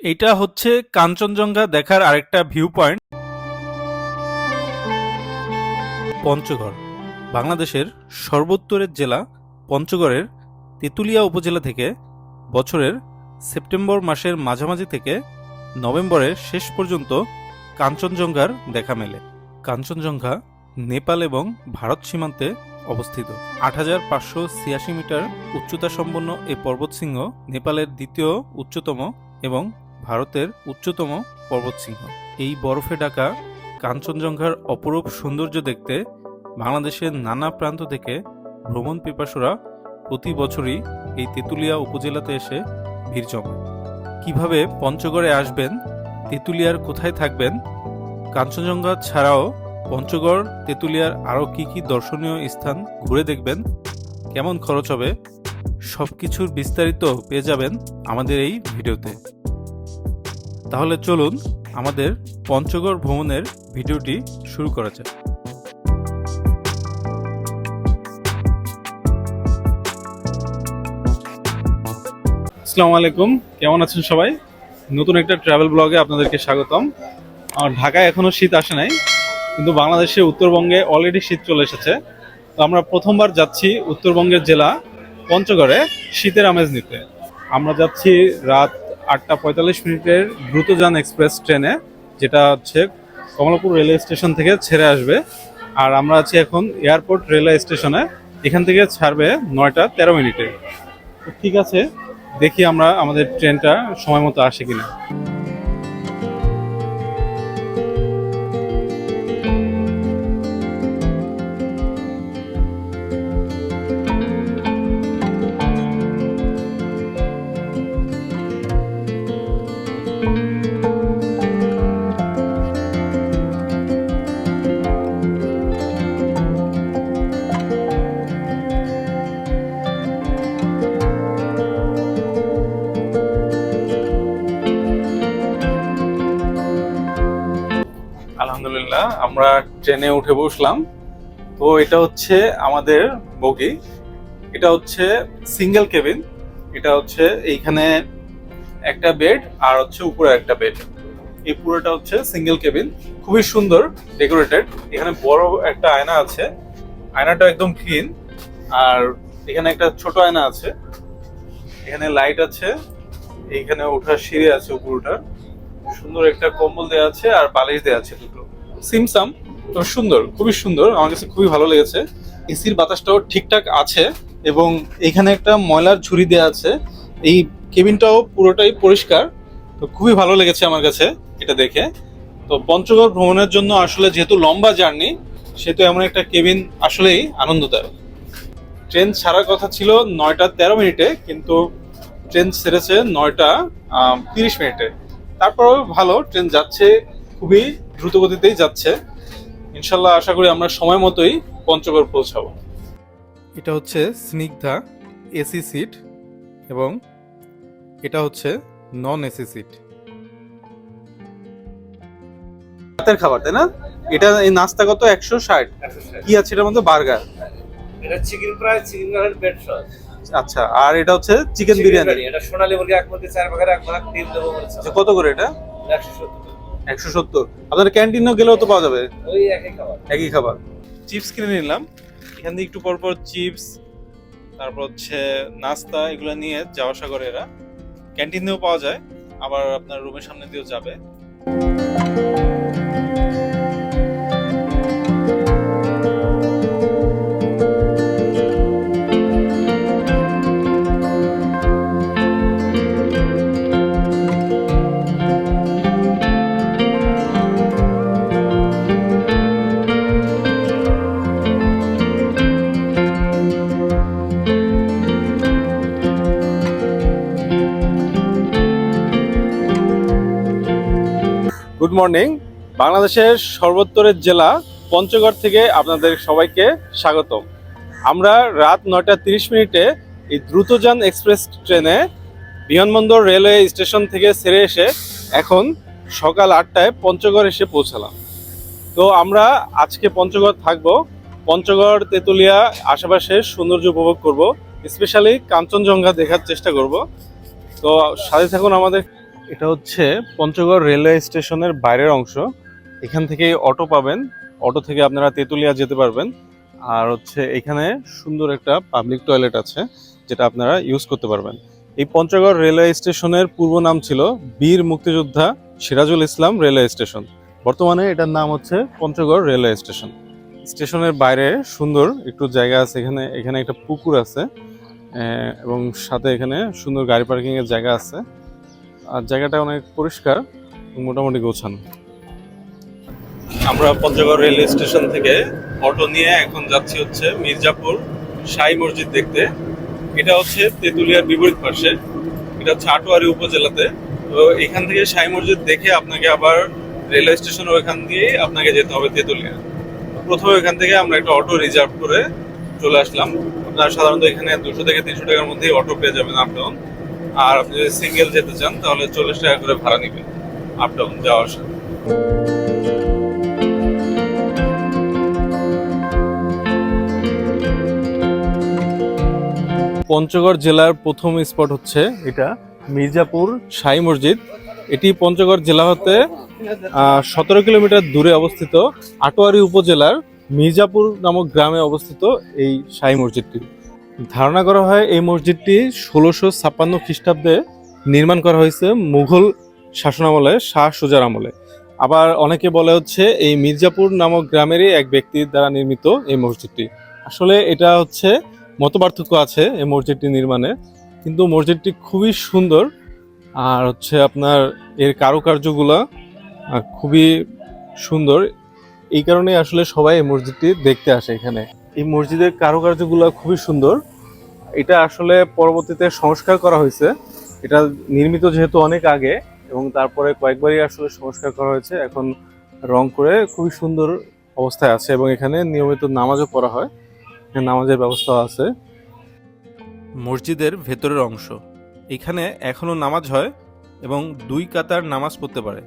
এইটা হচ্ছে কাঞ্চনজঙ্ঘা দেখার আরেকটা ভিউ পয়েন্ট পঞ্চগড়, বাংলাদেশের সর্বোত্তরের জেলা পঞ্চগড়ের তেঁতুলিয়া উপজেলা থেকে বছরের সেপ্টেম্বর মাসের মাঝামাঝি থেকে নভেম্বরের শেষ পর্যন্ত কাঞ্চনজঙ্ঘার দেখা মেলে। কাঞ্চনজঙ্ঘা নেপাল এবং ভারত সীমান্তে অবস্থিত। আট হাজার পাঁচশো ছিয়াশি মিটার উচ্চতা সম্পন্ন এই পর্বতশৃঙ্গ নেপালের দ্বিতীয় উচ্চতম এবং ভারতের উচ্চতম পর্বতশৃঙ্গ এই বরফে ঢাকা কাঞ্চনজঙ্ঘার অপরূপ সৌন্দর্য দেখতে বাংলাদেশের নানা প্রান্ত থেকে ভ্রমণ পিপাসুরা প্রতি বছরই এই তেঁতুলিয়া উপজেলাতে এসে ভিড় জমায়। কীভাবে পঞ্চগড়ে আসবেন, তেঁতুলিয়ার কোথায় থাকবেন, কাঞ্চনজঙ্ঘা ছাড়াও পঞ্চগড়, তেঁতুলিয়ার আরও কি কি দর্শনীয় স্থান ঘুরে দেখবেন, কেমন খরচ হবে সব কিছুর বিস্তারিত পেয়ে যাবেন আমাদের এই ভিডিওতে। তাহলে চলুন আমাদের পঞ্চগড় ভ্রমণের ভিডিওটি শুরু করা যাক। আসসালামু আলাইকুম, কেমন আছেন সবাই? নতুন একটা ট্রাভেল ব্লগে আপনাদেরকে স্বাগতম। আর ঢাকায় এখনও শীত আসে নাই, কিন্তু বাংলাদেশে উত্তরবঙ্গে অলরেডি শীত চলে এসেছে। তো আমরা প্রথমবার যাচ্ছি উত্তরবঙ্গের জেলা পঞ্চগড়ে শীতের আমেজ নিতে। আমরা যাচ্ছি রাত আটটা পঁয়তাল্লিশ মিনিটের দ্রুতযান এক্সপ্রেস ট্রেনে, যেটা হচ্ছে কমলাপুর রেলওয়ে স্টেশন থেকে ছেড়ে আসবে। আর আমরা আছি এখন এয়ারপোর্ট রেলওয়ে স্টেশনে, এখান থেকে ছাড়বে নয়টা তেরো মিনিটে। ঠিক আছে, দেখি আমরা আমাদের ট্রেনটা সময় মতো আসে কিনা। উঠে বসলাম। তো এটা হচ্ছে আমাদের বগি। এটা হচ্ছে সিঙ্গেল কেবিন এটা হচ্ছে এইখানে একটা বেড আর হচ্ছে উপরে একটা বেড এই পুরোটা হচ্ছে সিঙ্গেল কেবিন খুবই সুন্দর ডেকোরেটেড এখানে বড় একটা আয়না আছে। আয়নাটা একদম ক্লিন আর এখানে একটা ছোট আয়না আছে। এখানে লাইট আছে। এইখানে ওঠার সিঁড়ি আছে উপরটার সুন্দর একটা কম্বল দেওয়া আছে আর বালিশ দেওয়া আছে দুটো। সিমসাম তো সুন্দর, খুবই সুন্দর। আমার কাছে খুবই ভালো লেগেছে। এসির বাতাসটাও ঠিকঠাক আছে এবং এখানে একটা ময়লার ঝুড়ি দেওয়া আছে। এই কেবিনটাও পুরোটাই পরিষ্কার। তো খুবই ভালো লেগেছে আমার কাছে এটা দেখে। তো পঞ্চগড় ভ্রমণের জন্য আসলে যেহেতু লম্বা জার্নি, সেহেতু এমন একটা কেবিন আসলেই আনন্দদায়ক। ট্রেন ছাড়ার কথা ছিল নয়টা তেরো মিনিটে, কিন্তু ট্রেন ছেড়েছে নয়টা তিরিশ মিনিটে। তারপরেও ভালো, ট্রেন যাচ্ছে, খুবই দ্রুত গতিতেই যাচ্ছে। ইনশাল্লাহ আশা করি আমরা সময় মতোই পঞ্চগড় পৌঁছাবো। এটা হচ্ছে স্নিগ্ধা এসি সিট এবং এটা হচ্ছে নন এসি সিট। রাতের খাবার তাই না? এটা এই নাস্তা কত? একশো ষাট। কি আছে এটার মধ্যে? বার্গার। এটা chicken fry chicken garlic bread sauce. আচ্ছা আর এটা হচ্ছে চিকেন বিরিয়ানি। এটা সোনালী মুরগি এক মুরগি চার ভাগের এক ভাগ ডিম দেবো আচ্ছা, কত করে এটা? একশো সত্তর। একশো সত্তর। আপনার ক্যান্টিনও গেলেও তো পাওয়া যাবে। ওই একই খাবার। একই খাবার। চিপস কিনে নিলাম। এখান থেকে একটু পর পর চিপস তারপর হচ্ছে নাস্তা এগুলো নিয়ে যাওয়া আসা করে এরা। ক্যান্টিনেও পাওয়া যায় আবার আপনার রুমের সামনে দিয়েও যাবে। মর্নিং, বাংলাদেশের সর্বোত্তরের জেলা পঞ্চগড় থেকে আপনাদের সবাইকে স্বাগতম। আমরা রাত নয়টা তিরিশ মিনিটে এই দ্রুতযান এক্সপ্রেস ট্রেনে বিমানবন্দর রেলওয়ে স্টেশন থেকে ছেড়ে এসে এখন সকাল আটটায় পঞ্চগড় এসে পৌঁছালাম। তো আমরা আজকে পঞ্চগড় থাকব। পঞ্চগড়, তেঁতুলিয়া আশেপাশের সৌন্দর্য উপভোগ করব। স্পেশালি কাঞ্চনজঙ্ঘা দেখার চেষ্টা করব। তো সাথে থাকুন আমাদের এটা হচ্ছে পঞ্চগড় রেলওয়ে স্টেশনের বাইরের অংশ। এখান থেকে অটো পাবেন। অটো থেকে আপনারা তেঁতুলিয়া যেতে পারবেন। আর হচ্ছে এখানে সুন্দর একটা পাবলিক টয়লেট আছে, যেটা আপনারা ইউজ করতে পারবেন। এই পঞ্চগড় রেলওয়ে স্টেশনের পূর্ব নাম ছিল বীর মুক্তিযোদ্ধা সিরাজুল ইসলাম রেলওয়ে স্টেশন। বর্তমানে এটার নাম হচ্ছে পঞ্চগড় রেলওয়ে স্টেশন। স্টেশনের বাইরে সুন্দর একটু জায়গা আছে। এখানে এখানে একটা পুকুর আছে এবং সাথে এখানে সুন্দর গাড়ি পার্কিং এর জায়গা আছে। আর জায়গাটা অনেক পরিষ্কার মোটামুটি গোছানো। আমরা পঞ্চগড় রেল স্টেশন থেকে অটো নিয়ে এখন যাচ্ছি হচ্ছে মির্জাপুর সাই মসজিদ দেখতে। এটা হচ্ছে তেঁতুলিয়ার বিপরীত পাশে। এটা হচ্ছে আটোয়ারি উপজেলাতে। তো এখান থেকে সাই মসজিদ দেখে আপনাকে আবার রেলওয়ে স্টেশন ওইখান দিয়ে আপনাকে যেতে হবে তেঁতুলিয়া। প্রথমে এখান থেকে আমরা একটা অটো রিজার্ভ করে চলে আসলাম। আপনারা সাধারণত এখানে দুশো থেকে তিনশো টাকার মধ্যেই অটো পেয়ে যাবেন আপ আর আপনি যদি সিঙ্গেল যেতে চান, তাহলে চল্লিশ টাকা করে ভাড়া নেবেন আপ ডাউন যাওয়া আসা। পঞ্চগড় জেলার প্রথম স্পট হচ্ছে এটা, মির্জাপুর সাই মসজিদ। এটি পঞ্চগড় জেলা হতে সতেরো কিলোমিটার দূরে অবস্থিত আটোয়ারি উপজেলার মির্জাপুর নামক গ্রামে অবস্থিত এই সাই মসজিদটি। ধারণা করা হয় এই মসজিদটি ষোলোশো ছাপ্পান্ন খ্রিস্টাব্দে নির্মাণ করা হয়েছে মুঘল শাসনামলে, শাহ সুজার আমলে। আবার অনেকে বলে হচ্ছে এই মির্জাপুর নামক গ্রামেরই এক ব্যক্তির দ্বারা নির্মিত এই মসজিদটি। আসলে এটা হচ্ছে মতপার্থক্য আছে এই মসজিদটি নির্মাণে, কিন্তু মসজিদটি খুবই সুন্দর। আর হচ্ছে আপনার এর কারুকার্যগুলা খুবই সুন্দর। এই কারণে আসলে সবাই এই মসজিদটি দেখতে আসে এখানে। এই মসজিদের কারুকার্যগুলো খুবই সুন্দর। এটা আসলে পরবর্তীতে সংস্কার করা হয়েছে। এটা নির্মিত যেহেতু অনেক আগে এবং তারপরে কয়েকবারই আসলে সংস্কার করা হয়েছে। এখন রং করে খুবই সুন্দর অবস্থায় আছে এবং এখানে নিয়মিত নামাজও পড়া হয়। নামাজের ব্যবস্থা আছে। মসজিদের ভেতরের অংশ। এখানে এখনও নামাজ হয় এবং দুই কাতার নামাজ পড়তে পারে।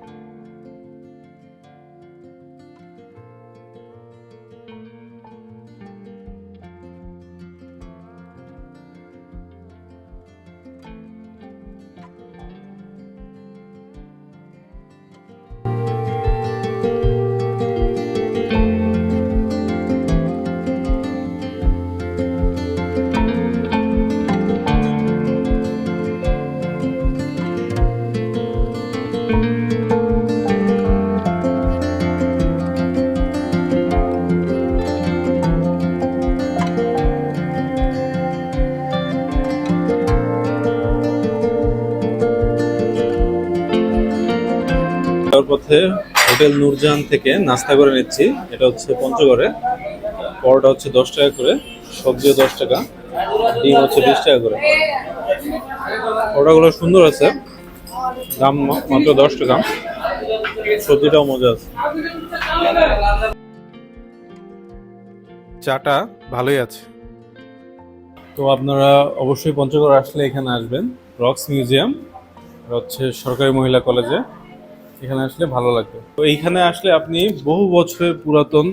পথে হোটেল নূরজাহান থেকে নাস্তা করে নিচ্ছি। এটা হচ্ছে পঞ্চগড়ে। পরোটা হচ্ছে দশ টাকা করে, সবজিও দশ টাকা, ডিম হচ্ছে বিশ টাকা করে। পরোটাগুলো সুন্দর আছে। দাম মাত্র দশ টাকা। সবজিটাও মজা আছে। চাটা ভালোই আছে। তো আপনারা অবশ্যই পঞ্চগড় আসলে এখানে আসবেন। রক্স মিউজিয়াম হচ্ছে সরকারি মহিলা কলেজে। এখানে আসলে ভালো লাগবে। তো এইখানে আসলে আপনি বহু বছরের পুরাতন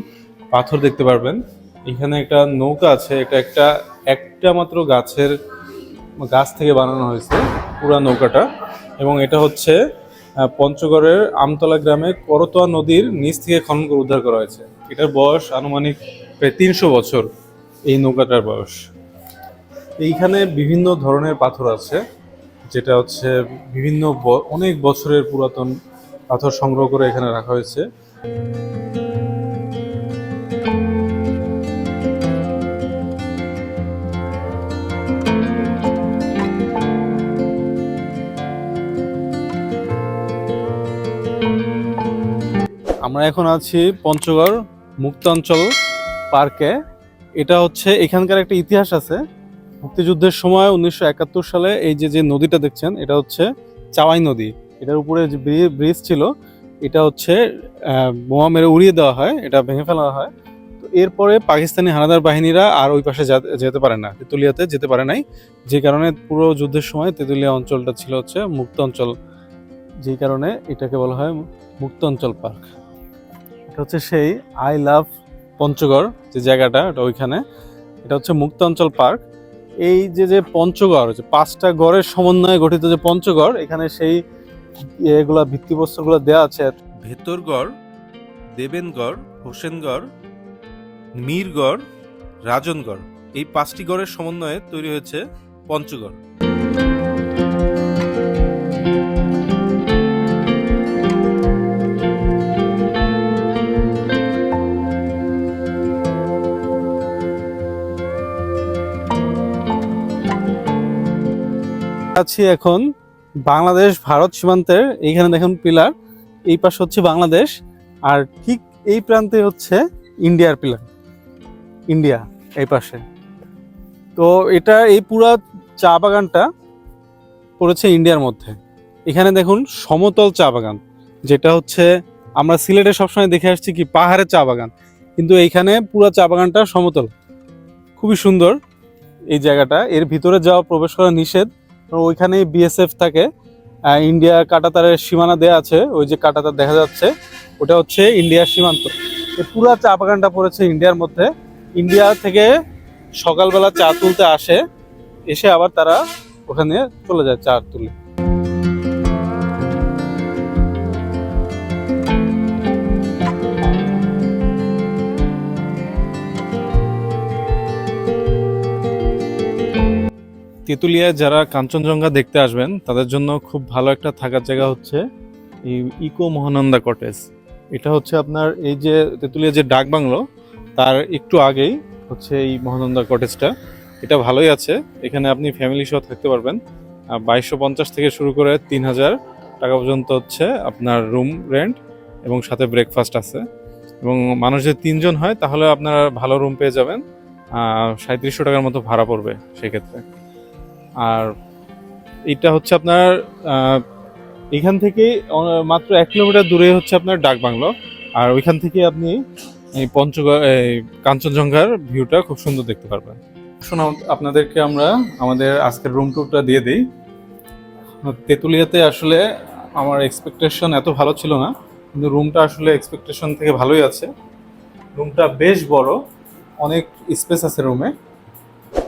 পাথর দেখতে পারবেন। এখানে একটা নৌকা আছে, এটা একটা একটা মাত্র গাছের গাছ থেকে বানানো হয়েছে পুরা নৌকাটা। এবং এটা হচ্ছে পঞ্চগড়ের আমতলা গ্রামে করতোয়া নদীর নিচ থেকে খনন করে উদ্ধার করা হয়েছে। এটার বয়স আনুমানিক প্রায় তিনশো বছর, এই নৌকাটার বয়স। এইখানে বিভিন্ন ধরনের পাথর আছে, যেটা হচ্ছে বিভিন্ন অনেক বছরের পুরাতন পাথর সংগ্রহ করে এখানে রাখা হয়েছে। আমরা এখন আছি পঞ্চগড় মুক্তাঞ্চল পার্কে। এটা হচ্ছে এখানকার একটা ইতিহাস আছে। মুক্তিযুদ্ধের সময় উনিশশো একাত্তর সালে এই যে যে নদীটা দেখছেন, এটা হচ্ছে চাওয়াই নদী। এটার উপরে যে ব্রি- ব্রিজ ছিল, এটা হচ্ছে বোমা মেরে উড়িয়ে দেওয়া হয়, এটা ভেঙে ফেলা হয়। তো এরপরে পাকিস্তানি হানাদার বাহিনীরা আর ওই পাশে যেতে পারে না, তেতুলিয়াতে যেতে পারে নাই। যে কারণে পুরো যুদ্ধের সময় তেতুলিয়া অঞ্চলটা ছিল হচ্ছে মুক্ত অঞ্চল। যেই কারণে এটাকে বলা হয় মুক্ত অঞ্চল পার্ক। এটা হচ্ছে সেই আই লাভ পঞ্চগড়, যে জায়গাটা ওটা ওইখানে। এটা হচ্ছে মুক্ত অঞ্চল পার্ক। এই যে যে পঞ্চগড় পাঁচটা গড়ের সমন্বয়ে গঠিত যে পঞ্চগড়, এখানে সেই এগুলা ভিত্তিপ্রস্তরগুলো দেওয়া আছে। ভেতরগড় দেবেনগড় হোসেনগড় মীরগড় রাজনগড় এই পাঁচটি গড়ের সমন্বয়ে তৈরি হয়েছে পঞ্চগড়। আছি এখন বাংলাদেশ, ভারত সীমান্তের এইখানে দেখুন পিলার, এই পাশে হচ্ছে বাংলাদেশ, আর ঠিক এই প্রান্তে হচ্ছে ইন্ডিয়ার পিলার, ইন্ডিয়া এই পাশে। তো এটা এই পুরা চা বাগানটা পড়েছে ইন্ডিয়ার মধ্যে। এখানে দেখুন সমতল চা বাগান, যেটা হচ্ছে আমরা সিলেটে সবসময় দেখে আসছি কি পাহাড়ের চা বাগান, কিন্তু এইখানে পুরা চা বাগানটা সমতল। খুবই সুন্দর এই জায়গাটা, এর ভিতরে যাওয়া, প্রবেশ করা নিষেধ। ওইখানেই বিএসএফ থাকে। ইন্ডিয়া কাটাতারের সীমানা দেয়া আছে, ওই যে কাটাতার দেখা যাচ্ছে। ওটা হচ্ছে ইন্ডিয়ার সীমান্ত। পুরা চা বাগানটা পড়েছে ইন্ডিয়ার মধ্যে। ইন্ডিয়া থেকে সকালবেলা চা তুলতে আসে, এসে আবার তারা ওখানে চলে যায় চা তুলে তেঁতুলিয়ায় যারা কাঞ্চনজঙ্ঘা দেখতে আসবেন, তাদের জন্য খুব ভালো একটা থাকার জায়গা হচ্ছে এই ইকো মহানন্দা কটেজ। এটা হচ্ছে আপনার এই যে তেঁতুলিয়া যে ডাক বাংলো, তার একটু আগেই হচ্ছে এই মহানন্দা কটেজটা। এটা ভালোই আছে। এখানে আপনি ফ্যামিলি সহ থাকতে পারবেন। বাইশশো পঞ্চাশ থেকে শুরু করে তিন হাজার টাকা পর্যন্ত হচ্ছে আপনার রুম রেন্ট এবং সাথে ব্রেকফাস্ট আছে। এবং মানুষ যদি তিনজন হয়, তাহলে আপনারা ভালো রুম পেয়ে যাবেন। সাঁত্রিশশো টাকার মতো ভাড়া পড়বে সেক্ষেত্রে আর এটা হচ্ছে আপনার এখান থেকে মাত্র এক কিলোমিটার দূরে হচ্ছে আপনার ডাক বাংলো। আর ওইখান থেকে আপনি এই পঞ্চগড় কাঞ্চনজঙ্ঘার ভিউটা খুব সুন্দর দেখতে পারবেন। শোনা, আপনাদেরকে আমরা আমাদের আজকের রুম টুরটা দিয়ে দিই। তেঁতুলিয়াতে আসলে আমার এক্সপেকটেশন এত ভালো ছিল না, কিন্তু রুমটা আসলে এক্সপেকটেশন থেকে ভালোই আছে। রুমটা বেশ বড়, অনেক স্পেস আছে রুমে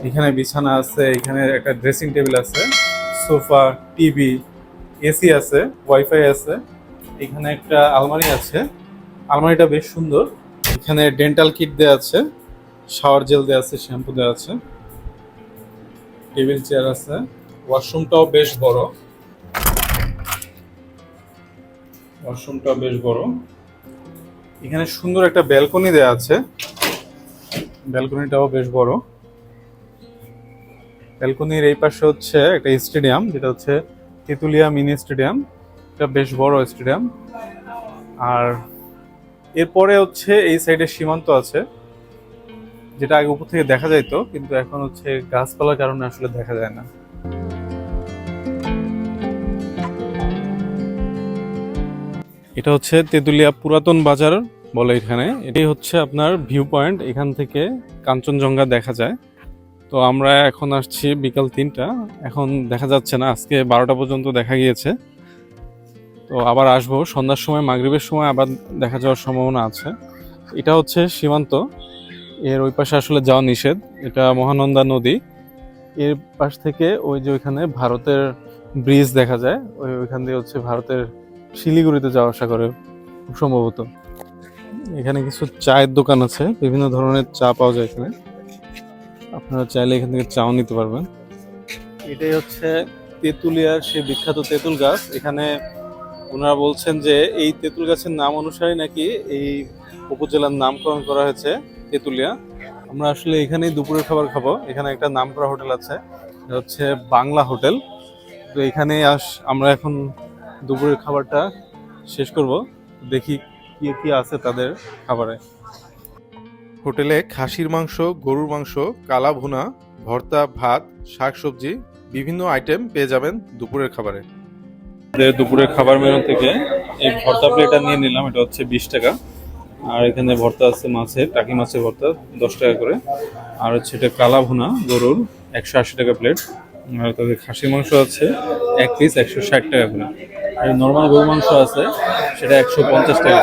এখানে বিছানা আছে, এখানে একটা ড্রেসিং টেবিল আছে, সোফা টিভি এসি আছে ওয়াইফাই আছে, এখানে একটা আলমারি আছে, আলমারিটা বেশ সুন্দর, এখানে ডেন্টাল কিট দেওয়া আছে শাওয়ার জেল দেওয়া আছে শ্যাম্পু দেওয়া আছে টেবিল চেয়ার আছে ওয়াশরুমটাও বেশ বড় ওয়াশরুমটাও বেশ বড়, এখানে সুন্দর একটা ব্যালকনি দেওয়া আছে ব্যালকনিটাও বেশ বড়। ব্যালকনির এই পাশে হচ্ছে একটা স্টেডিয়াম, যেটা হচ্ছে তেঁতুলিয়া মিনি স্টেডিয়াম। এটা বেশ বড় স্টেডিয়াম। আর এরপরে হচ্ছে এই সাইডে সীমান্ত আছে, যেটা আগে উপর থেকে দেখা যাইতো, কিন্তু এখন হচ্ছে গাছপালার কারণে আসলে দেখা যায় না। এটা হচ্ছে তেঁতুলিয়া পুরাতন বাজার বলে এখানে। এটাই হচ্ছে আপনার ভিউ পয়েন্ট এখান থেকে কাঞ্চনজঙ্ঘা দেখা যায়। তো আমরা এখন আসছি বিকাল তিনটা। এখন দেখা যাচ্ছে না, আজকে বারোটা পর্যন্ত দেখা গিয়েছে। তো আবার আসব, সন্ধ্যার সময়, মাগরিবের সময় আবার দেখা যাওয়ার সম্ভাবনা আছে। এটা হচ্ছে সীমান্ত, এর ওই পাশে আসলে যাওয়া নিষেধ, এটা মহানন্দা নদী। এর পাশ থেকে ওই যে ওইখানে ভারতের ব্রিজ দেখা যায়, ওই ওইখান দিয়ে হচ্ছে ভারতের শিলিগুড়িতে যাওয়া আসা করে সম্ভবত। এখানে কিছু চায়ের দোকান আছে, বিভিন্ন ধরনের চা পাওয়া যায় এখানে। আপনারা চাইলে এখান থেকে চাও নিতে পারবেন। এটাই হচ্ছে তেঁতুলিয়ার সেই বিখ্যাত তেঁতুল গাছ। এখানে ওনারা বলছেন যে এই তেঁতুল গাছের নাম অনুসারে নাকি এই উপজেলার নামকরণ করা হয়েছে তেঁতুলিয়া। আমরা আসলে এখানেই দুপুরের খাবার খাব। এখানে একটা নামকরা হোটেল আছে। হচ্ছে বাংলা হোটেল। তো এখানে আস, আমরা এখন দুপুরের খাবারটা শেষ করব। দেখি কি কি আছে তাদের খাবারে। হোটেলে খাসির মাংস, গরুর মাংস, কালা ভুনা, ভর্তা, ভাত, শাকসবজি, বিভিন্ন আইটেম পেয়ে যাবেন দুপুরের খাবারে। দুপুরের খাবার মেনু থেকে এই ভর্তা প্লেটটা নিয়ে নিলাম, এটা হচ্ছে বিশ টাকা। আর এখানে ভর্তা আছে মাছের, টাকি মাছের ভর্তা, দশ টাকা করে। আর হচ্ছে এটা কালা ভুনা, গরুর, একশো আশি টাকা প্লেট আর তাদের খাসির মাংস আছে, এক পিস একশো ষাট টাকা করে। আর নর্মাল গরু মাংস আছে, সেটা একশো পঞ্চাশ টাকা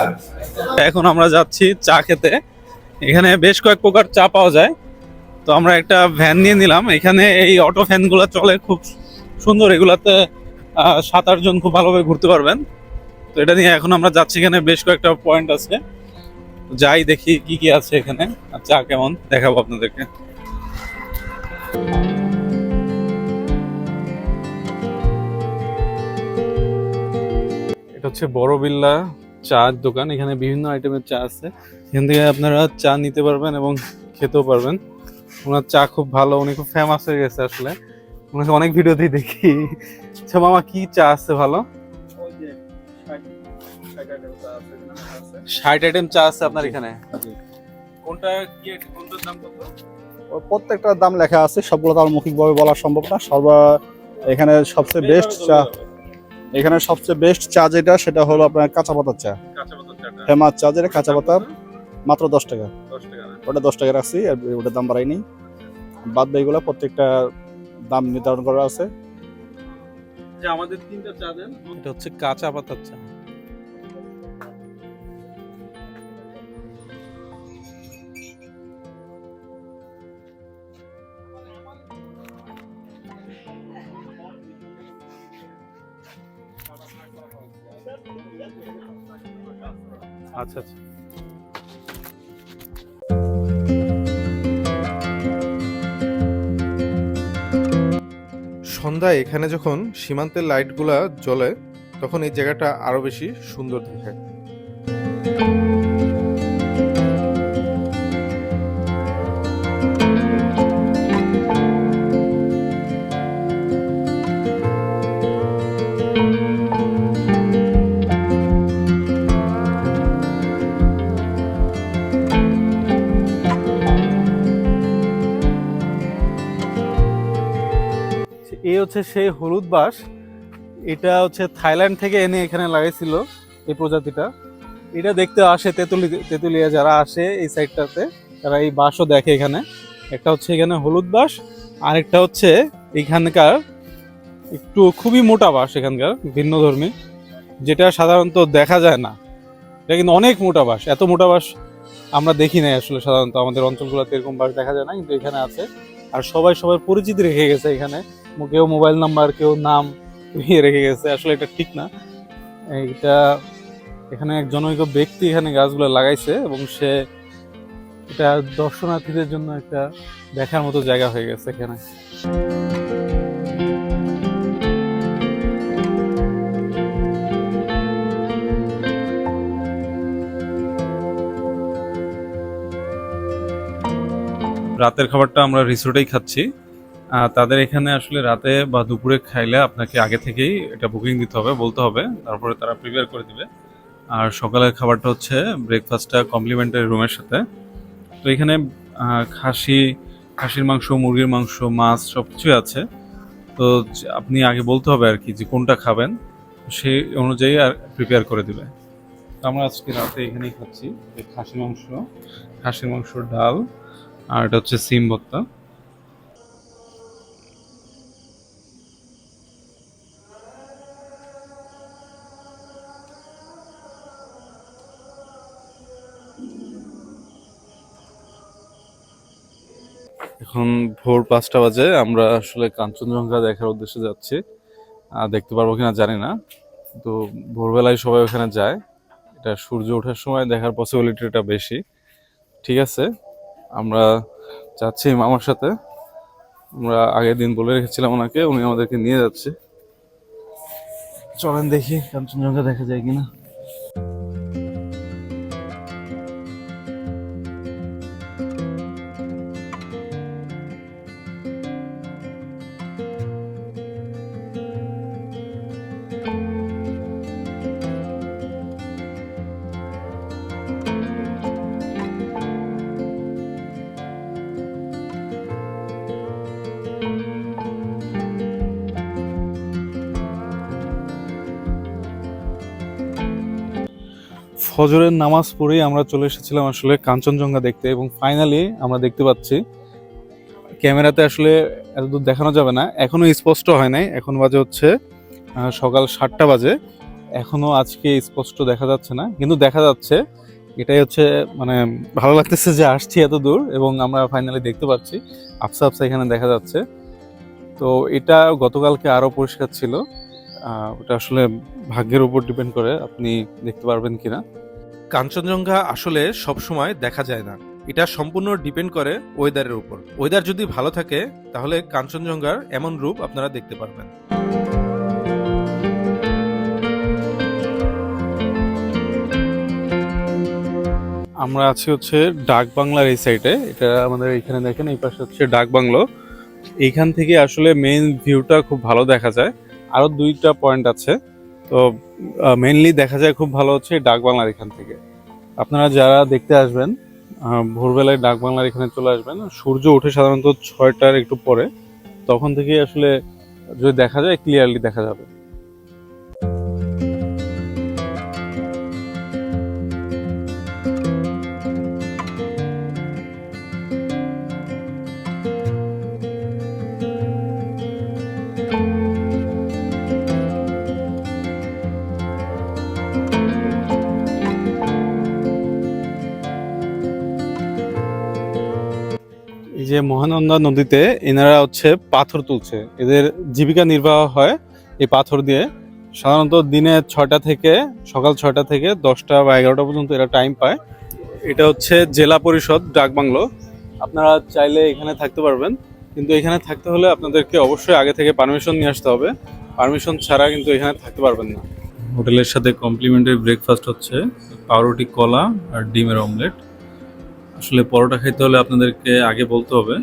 এখন আমরা যাচ্ছি চা খেতে। এখানে বেশ কয়েক প্রকার চা পাওয়া যায়। তো আমরা একটা ভ্যান নিয়ে নিলাম। এখানে এই অটো ভ্যানগুলো চলে খুব সুন্দর। এগুলাতে সাত আট জন খুব ভালোভাবে ঘুরতে পারবেন। তো এটা নিয়ে এখন আমরা যাচ্ছি এখানে বেশ কয়েকটা পয়েন্ট আছে। যাই দেখি কি কি আছে এখানে। আর চা কেমন? দেখাবো আপনাদেরকে। এটা হচ্ছে বড় বিল্লা চার দোকান। এখানে বিভিন্ন আইটেমের চা আছে। এখান থেকে আপনারা চা নিতে পারবেন এবং খেতেও পারবেন। ওনার চা খুব ভালো উনি খুব ফেমাস হয়ে গেছে আসলে। ওনাকে অনেক ভিডিওতেই দেখি। আচ্ছা মামা কি চা আছে ভালো? ষাট আইটেম চা আছে আপনার এখানে? কোনটা কি কোনটার দাম কত? প্রত্যেকটার দাম লেখা আছে সবগুলো তো আর মৌখিকভাবে বলা সম্ভব না। সর্ব এখানে সবচেয়ে বেস্ট চা এখানে সবচেয়ে বেস্ট চা যেটা সেটা হলো আপনার কাঁচা পাতার চা। ফেমাস চা যেটা কাঁচা পাতার? মাত্র দশ টাকা? ওটা দশ টাকা রাখছি আর ওটার দাম বাড়াইনি। বাদ বাকিগুলো প্রত্যেকটা দাম নির্ধারণ করা আছে। যে আমাদের তিনটা চা দেন। এটা হচ্ছে কাঁচা পাতার চা। আচ্ছা আচ্ছা। সন্ধ্যায় এখানে যখন সীমান্তের লাইটগুলা জ্বলে তখন এই জায়গাটা আরও বেশি সুন্দর দেখায়। হচ্ছে সেই হলুদ বাঁশ। এটা হচ্ছে থাইল্যান্ড থেকে এনে এখানে লাগাইছিল এই প্রজাতিটা। এটা দেখতে আসে তেঁতুলি, তেঁতুলিয়া যারা আসে এই সাইডটাতে, তারা এই বাঁশও দেখে এখানে। একটা হচ্ছে এখানে হলুদ বাঁশ, আরেকটা হচ্ছে এখানকার একটু খুবই মোটা বাঁশ এখানকার, ভিন্ন ধর্মী, যেটা সাধারণত দেখা যায় না। এটা কিন্তু অনেক মোটা বাঁশ, এত মোটা বাঁশ আমরা দেখি নাই আসলে সাধারণত। আমাদের অঞ্চলগুলোতে এরকম বাস দেখা যায় না, কিন্তু এখানে আছে। আর সবাই সবার পরিচিতি রেখে গেছে এখানে। কেউ মোবাইল নাম্বার, কেউ নাম ইয়ে রেখে গেছে, আসলে এটা ঠিক না। এটা এখানে এক জনৈক ব্যক্তি এখানে গাছগুলো লাগাইছে এবং সে এটা দর্শনার্থীদের জন্য একটা দেখার মতো জায়গা হয়ে গেছে এখানে। রাতের খাবারটা আমরা রিসোর্টেই খাচ্ছি। তাদের এখানে আসলে রাতে বা দুপুরে খাইলে আপনাকে আগে থেকেই এটা বুকিং দিতে হবে, বলতে হবে। তারপরে তারা প্রিপেয়ার করে দিবে। আর সকালের খাবারটা হচ্ছে ব্রেকফাস্টটা কমপ্লিমেন্টারি রুমের সাথে। তো এখানে খাসি, খাসির মাংস, মুরগির মাংস, মাছ সব কিছুই আছে। তো আপনি আগে বলতে হবে আর কি যে কোনটা খাবেন, সেই অনুযায়ী আর প্রিপেয়ার করে দিবে। আমরা আজকে রাতে এখানেই খাচ্ছি। খাসির মাংস খাসির মাংস, ডাল, আর এটা হচ্ছে সিম ভর্তা। এখন ভোর পাঁচটা বাজে, আমরা আসলে কাঞ্চনজঙ্ঘা দেখার উদ্দেশ্যে যাচ্ছি। আর দেখতে পারব কিনা জানি না তো ভোরবেলায় সবাই ওখানে যায়। এটা সূর্য ওঠার সময় দেখার পসিবিলিটিটা বেশি। ঠিক আছে, আমরা যাচ্ছি মামার সাথে। আমরা আগের দিন বলে রেখেছিলাম ওনাকে, উনি আমাদেরকে নিয়ে যাচ্ছে। চলেন দেখি কাঞ্চনজঙ্ঘা দেখা যায় কিনা। ফজরের নামাজ পড়েই আমরা চলে এসেছিলাম আসলে কাঞ্চনজঙ্ঘা দেখতে এবং ফাইনালি আমরা দেখতে পাচ্ছি, ক্যামেরাতে আসলে এতদূর দেখানো যাবে না, এখনও স্পষ্ট হয় নাই, এখন বাজে হচ্ছে সকাল সাতটা বাজে, এখনও আজকে স্পষ্ট দেখা যাচ্ছে না, কিন্তু দেখা যাচ্ছে, এটাই হচ্ছে মানে ভালো লাগতেছে যে আসছি এত দূর এবং আমরা ফাইনালি দেখতে পাচ্ছি, আফসা আফসা এখানে দেখা যাচ্ছে, তো এটা গতকালকে আরও পরিষ্কার ছিল ওটা আসলে ভাগ্যের উপর ডিপেন্ড করে, আপনি দেখতে পারবেন কিনা। কাঞ্চনজঙ্ঘা আসলে সবসময় দেখা যায় না। এটা সম্পূর্ণ ডিপেন্ড করে ওয়েদারের উপর। ওয়েদার যদি ভালো থাকে, তাহলে কাঞ্চনজঙ্ঘার এমন রূপ আপনারা দেখতে পারবেন। আমরা আছি হচ্ছে ডাক বাংলার এই সাইডে। এটা আমাদের এখানে দেখেন, এই পাশে হচ্ছে ডাক বাংলো। এইখান থেকে আসলে মেইন ভিউটা খুব ভালো দেখা যায়। আরও দুইটা পয়েন্ট আছে। তো মেনলি দেখা যায় খুব ভালো হচ্ছে ডাক বাংলার এখান থেকে। আপনারা যারা দেখতে আসবেন ভোরবেলায় ডাক বাংলার এখানে চলে আসবেন, সূর্য উঠে সাধারণত ছয়টার একটু পরে, তখন থেকে আসলে যদি দেখা যায় ক্লিয়ারলি দেখা যাবে। যে মহানন্দা নদীতে এনারা হচ্ছে পাথর তুলছে। এদের জীবিকা নির্বাহ হয় এই পাথর দিয়ে। সাধারণত দিনে ছয়টা থেকে, সকাল ছয়টা থেকে দশটা বা এগারোটা পর্যন্ত এরা টাইম পায়। এটা হচ্ছে জেলা পরিষদ ডাকবাংলো আপনারা চাইলে এখানে থাকতে পারবেন। কিন্তু এখানে থাকতে হলে আপনাদেরকে অবশ্যই আগে থেকে পারমিশন নিয়ে আসতে হবে। পারমিশন ছাড়া কিন্তু এখানে থাকতে পারবেন না। হোটেলের সাথে কমপ্লিমেন্টারি ব্রেকফাস্ট হচ্ছে, পাউরুটি কলা আর ডিমের অমলেট আসলে পরোটা খাইতে হলে আপনাদেরকে আগে বলতে হবে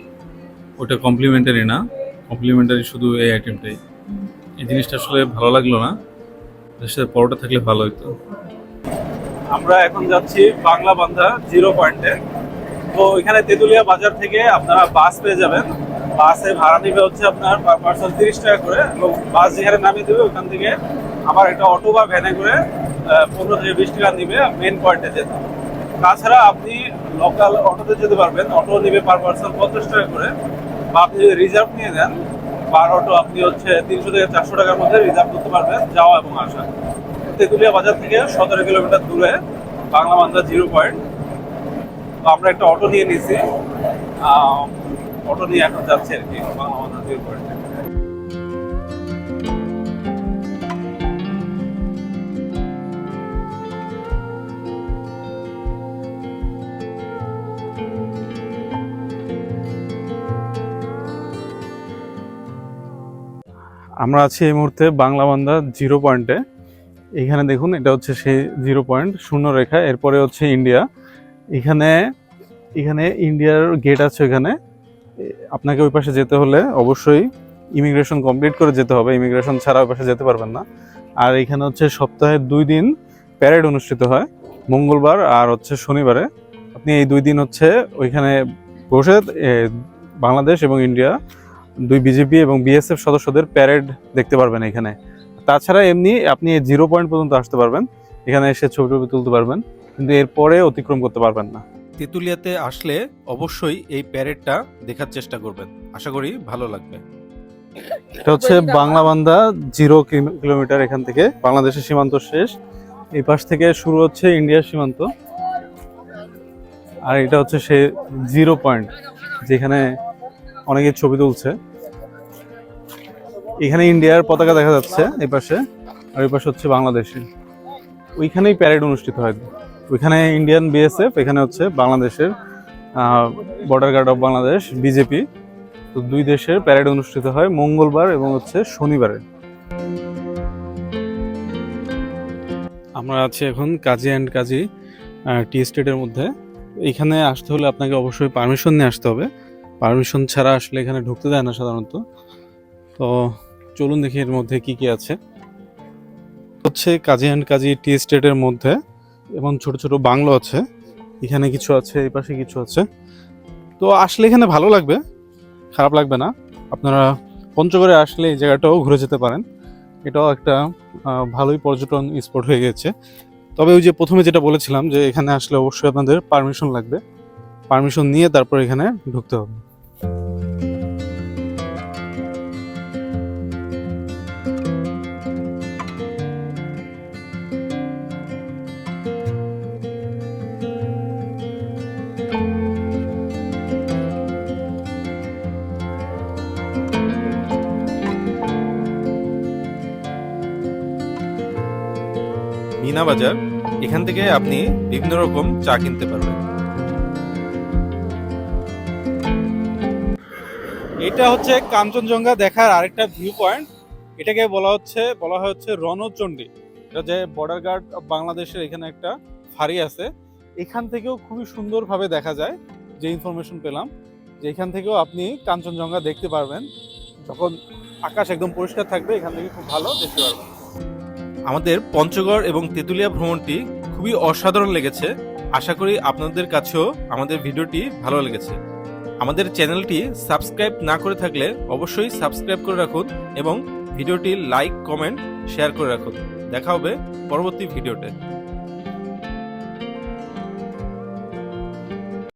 ওটা কমপ্লিমেন্টারি না। কমপ্লিমেন্টারি শুধু এই আইটেমটাই এই জিনিসটা আসলে ভালো লাগল না। সাথে পরোটা থাকলে ভালো হতো আমরা এখন যাচ্ছি বাংলা বান্ধা জিরো পয়েন্টে তো এখানে তেঁতুলিয়া বাজার থেকে আপনারা বাস পেয়ে যাবেন। বাসে ভাড়া নেবে হচ্ছে আপনার পার পার্সন তিরিশ টাকা করে এবং বাস যেখানে নামিয়ে দেবে ওখান থেকে আবার একটা অটো বা ভ্যানে করে পনেরো থেকে বিশ টাকা নিবে মেন পয়েন্টে যেতে। তাছাড়া আপনি লোকাল অটোতে যেতে পারবেন। অটো নেবে পার পার্সন পঞ্চাশ টাকা করে। বা আপনি যদি রিজার্ভ নিয়ে নেন পার অটো আপনি হচ্ছে তিনশো থেকে চারশো টাকার মধ্যে রিজার্ভ করতে পারবেন যাওয়া এবং আসা। তেঁতুলিয়া বাজার থেকে সতেরো কিলোমিটার দূরে বাংলা বান্ধা জিরো পয়েন্ট। তো আমরা একটা অটো নিয়ে নিয়েছি। অটো নিয়ে এখন যাচ্ছি আর কি, বাংলা বান্ধা জিরো পয়েন্টে। আমরা আছি এই মুহূর্তে বাংলা বান্ধা জিরো পয়েন্টে। এখানে দেখুন, এটা হচ্ছে সেই জিরো পয়েন্ট, শূন্য রেখা, এরপরে হচ্ছে ইন্ডিয়া। এখানে এখানে ইন্ডিয়ার গেট আছে এখানে আপনাকে ওই পাশে যেতে হলে অবশ্যই ইমিগ্রেশন কমপ্লিট করে যেতে হবে। ইমিগ্রেশন ছাড়া ওই পাশে যেতে পারবেন না। আর এখানে হচ্ছে সপ্তাহে দুই দিন প্যারেড অনুষ্ঠিত হয়, মঙ্গলবার আর হচ্ছে শনিবারে। আপনি এই দুই দিন হচ্ছে ওইখানে বসে বাংলাদেশ এবং ইন্ডিয়া দুই বিজেপি এবং বিএসএফ সদস্যদের প্যারেড দেখতে পারবেন এখানে। তাছাড়া এমনি আপনি জিরো পয়েন্ট পর্যন্ত আসতে পারবেন। এখানে এসে ছবি টবি তুলতে পারবেন। কিন্তু এরপরে অতিক্রম করতে পারবেন না। তেঁতুলিয়াতে আসলে অবশ্যই এই প্যারেডটা দেখার চেষ্টা করবেন। আশা করি ভালো লাগবে। এটা হচ্ছে বাংলা বান্দা জিরো কিলোমিটার এখান থেকে। বাংলাদেশের সীমান্ত শেষ। এই পাশ থেকে শুরু হচ্ছে ইন্ডিয়ার সীমান্ত। আর এটা হচ্ছে সে জিরো পয়েন্ট যেখানে অনেকে ছবি তুলছে। এখানে ইন্ডিয়ার পতাকা দেখা যাচ্ছে এই পাশে, আর এই পাশে হচ্ছে বাংলাদেশের ওইখানেই প্যারেড অনুষ্ঠিত হয়। ওইখানে ইন্ডিয়ান বিএসএফ এখানে হচ্ছে বাংলাদেশের border guard of Bangladesh BJP তো দুই দেশের প্যারেড অনুষ্ঠিত হয় মঙ্গলবার এবং হচ্ছে শনিবারে। আমরা আছি এখন কাজী অ্যান্ড কাজী টি স্টেটের মধ্যে। এখানে আসতে হলে আপনাকে অবশ্যই পারমিশন নিয়ে আসতে হবে। পারমিশন ছাড়া আসলে এখানে ঢুকতে দেয় না সাধারণত। তো চলুন দেখি এর মধ্যে কি কি আছে। হচ্ছে কাজী অ্যান্ড কাজী টি স্টেটের মধ্যে এবং ছোট ছোট বাংলো আছে। এখানে কিছু আছে, এই পাশে কিছু আছে। তো আসলে এখানে ভালো লাগবে, খারাপ লাগবে না। আপনারা পঞ্চগড়ে আসলে এই জায়গাটাও ঘুরে যেতে পারেন। এটাও একটা ভালোই পর্যটন স্পট হয়ে গেছে। তবে ওই যে প্রথমে যেটা বলেছিলাম যে এখানে আসলে অবশ্যই আপনাদের পারমিশন লাগবে। পারমিশন নিয়ে তারপর এখানে ঢুকতে হবে। মিনা বাজার এখান থেকে আপনি বিভিন্ন রকম চা কিনতে পারবেন। এটা হচ্ছে কাঞ্চনজঙ্ঘা দেখার আরেকটা ভিউ পয়েন্ট এটাকে বলা হচ্ছে, বলা হয় হচ্ছে রণচণ্ডী। এটা যে বর্ডার গার্ড বাংলাদেশের এখানে একটা ফাঁড়ি আছে। এখান থেকেও খুবই সুন্দরভাবে দেখা যায়, যে ইনফরমেশন পেলাম। যে এখান থেকেও আপনি কাঞ্চনজঙ্ঘা দেখতে পারবেন। যখন আকাশ একদম পরিষ্কার থাকবে, এখান থেকে খুব ভালো দেখতে পারবেন। আমাদের পঞ্চগড় এবং তেঁতুলিয়া ভ্রমণটি খুবই অসাধারণ লেগেছে। আশা করি আপনাদের কাছেও আমাদের ভিডিওটি ভালো লেগেছে। আমাদের চ্যানেলটি সাবস্ক্রাইব না করে থাকলে অবশ্যই সাবস্ক্রাইব করে রাখুন এবং ভিডিওটি লাইক, কমেন্ট, শেয়ার করে রাখুন। দেখা হবে পরবর্তী ভিডিওতে।